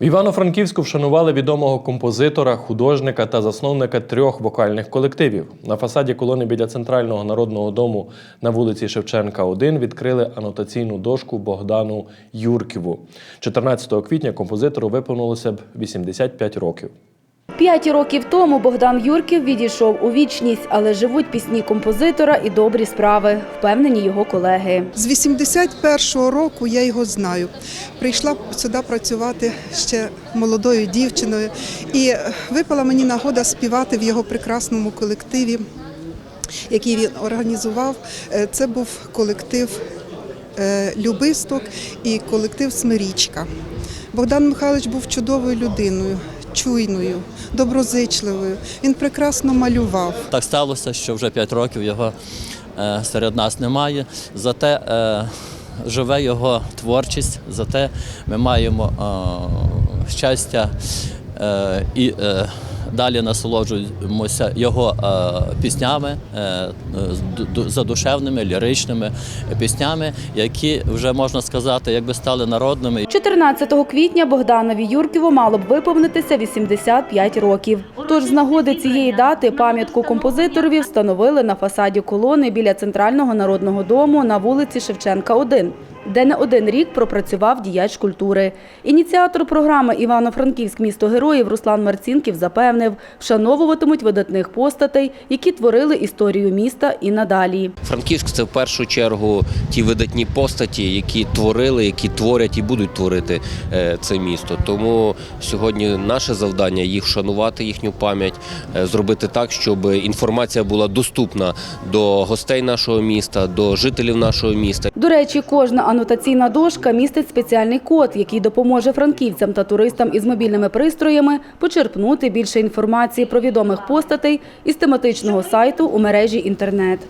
В Івано-Франківську вшанували відомого композитора, художника та засновника трьох вокальних колективів. На фасаді колони біля центрального народного дому на вулиці Шевченка 1 відкрили анотаційну дошку Богдану Юрківу. 14 квітня композитору виповнилося б 85 років. П'ять років тому Богдан Юрків відійшов у вічність, але живуть пісні композитора і добрі справи, впевнені його колеги. З 81-го року я його знаю. Прийшла сюди працювати ще молодою дівчиною, і випала мені нагода співати в його прекрасному колективі, який він організував. Е, Це був колектив е, Любисток і колектив Смирічка. Богдан Михайлович був чудовою людиною, чуйною, доброзичливою. Він прекрасно малював. Так сталося, що вже 5 років його е, серед нас немає. Зате е, живе його творчість, зате ми маємо е, щастя і далі насолоджуємося його е, піснями, е, задушевними, ліричними піснями, які вже можна сказати, якби стали народними. 14 квітня Богданові Юрківу мало б виповнитися 85 років. Тож з нагоди цієї дати пам'ятку композиторові встановили на фасаді колони біля центрального народного дому на вулиці Шевченка 1 де не один рік пропрацював діяч культури. Ініціатор програми Івано-Франківськ місто героїв Руслан Марцінків запевнив, вшановуватимуть видатних постатей, які творили історію міста і надалі. Франківськ це в першу чергу ті видатні постаті, які творили, які творять і будуть творити е, це місто. Тому сьогодні наше завдання їх вшанувати, їхню пам'ять, е, зробити так, щоб інформація була доступна до гостей нашого міста, до жителів нашого міста. До речі, кожна анотаційна дошка містить спеціальний код, який допоможе франківцям та туристам із мобільними пристроями почерпнути більше інформації про відомих постатей із тематичного сайту у мережі інтернет.